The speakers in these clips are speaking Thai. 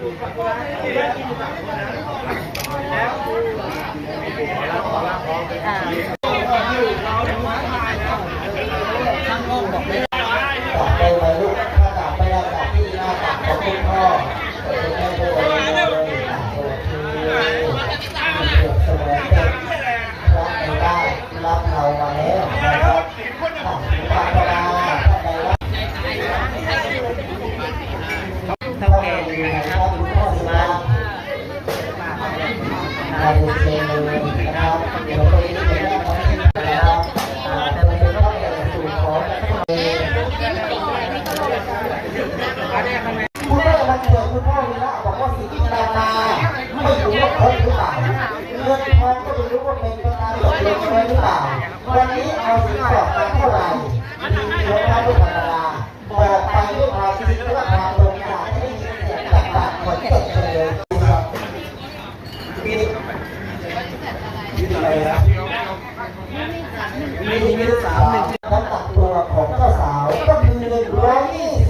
thank บอกว่าสิ่งที่เรามาไม่รู้ว่าครบหรือเปล่าเงินทองก็ไม่รู้ว่าเป็นไปตามตกลงไว้หรือเปล่า วันนี้เอาสินสอดมาเท่าไหร่มีเยอะมากด้วยธรรมดาบอกไปด้วยความจริงและความตรงใจจะได้ยินเสียงต่างๆหมือนเด็กเลยครับมีอะไรนะมีมีสามหนึ่งน้ำหนักตัวของเจ้าสาวก็คือหนึ่งร้อยยี่สิบ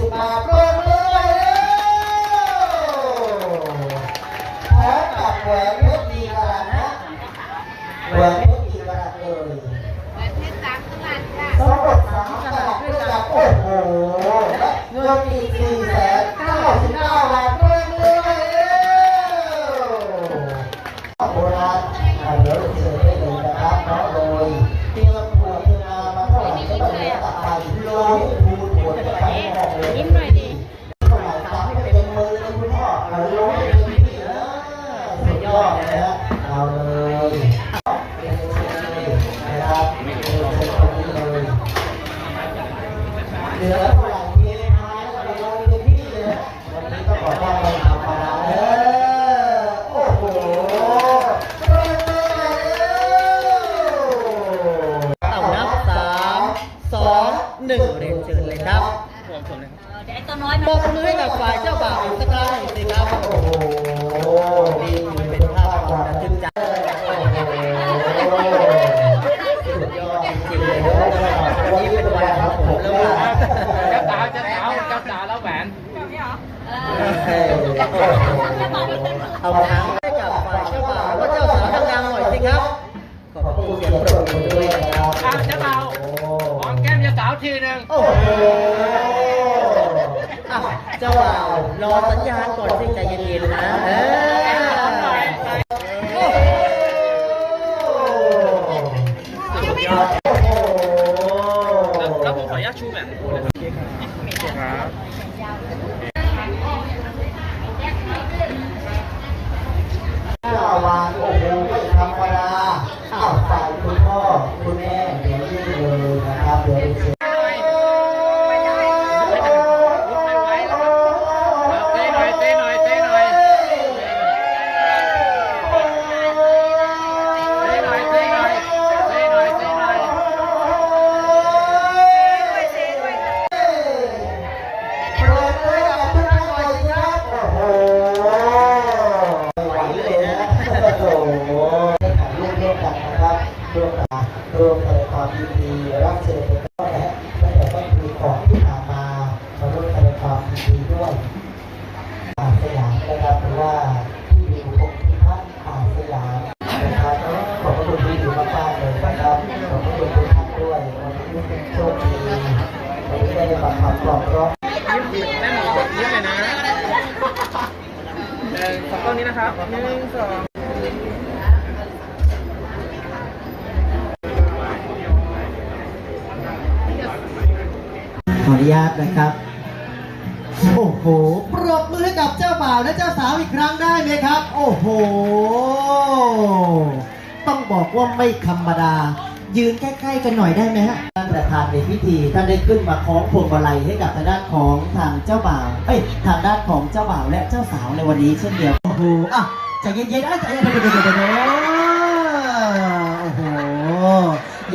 นึ่งเรียนเชิญเลยครับผมผมเลยครับเดี๋ยวไอ้ตัวน้อยมันปรบมือให้กับฝ่ายเจ้าบ่าวอีกสักครั้งหนึ่งสิครับโอ้โหนี่เป็นภาพความระทึกใจสุดยอดจริงๆเลยนะครับวันนี้เป็นวันของผมแล้วล่ะเจ้าสาวเจ้าสาวเจ้าสาวแล้วแหวนเอาทั้งให้กับฝ่ายเจ้าบ่าวว่าเจ้าสาวดังๆหน่อยสิครับขอบคุณเสียงปรบมือด้วยนะครับอ่ ทีหนึ่งโอ้โหอะเจ้าบ่าวรอสัญญาณก่อนสิใจเย็นๆนะเออสุดยอดโอ้โหแล้วผมขออนุญาตชูแหวนครับ กันนะครับร่วมกันร่วมแสดงความยินดีรับเชิญเป็นต้นนะตั้งแต่ต้นปีของที่ผ่านมามาร่วมแสดงความยินดีด้วยอาสยามนะครับหรือว่าที่ดูของที่ท่านอาสยามนะครับขอบพระคุณที่อยู่มากๆเลยนะครับขอบพระคุณทุกท่านด้วยวันนี้โชคดีวันนี้ได้มาขับกล่อมร้องยิ้มแม่หมอะเลยนะหนึ่งสองต้นนี้นะครับหนึ่งสอง นุญาตนะครับ โอ้โห ปรบมือให้กับเจ้าบ่าวและเจ้าสาวอีกครั้งได้ไหมครับ โอ้โห ต้องบอกว่าไม่ธรรมดา ยืนใกล้ๆกันหน่อยได้ไหมฮะท่านประธานในพิธีท่านได้ขึ้นมาคล้องพวงมาลัยให้กับทางด้านของทางเจ้าบ่าว เอ้ย ทางด้านของเจ้าบ่าวและเจ้าสาวในวันนี้เช่นเดียว โอ้โห อะใจเย็นๆอะใจเย็นๆเดี๋ยวๆๆๆโอ้โห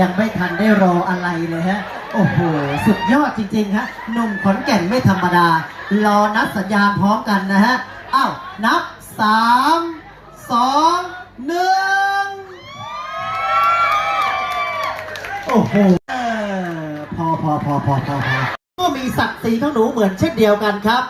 ยังไม่ทันได้รออะไรเลยฮะ โอ้โห สุดยอดจริงๆฮะหนุ่มขอนแก่นไม่ธรรมดา รอนับสัญญาณพร้อมกันนะฮะอ้าวนับสามสองหนึ่งโอ้โหพอพอพอพอพอพอก็มีศักดิ์ศรีของหนูเหมือนเช่นเดียวกันครับ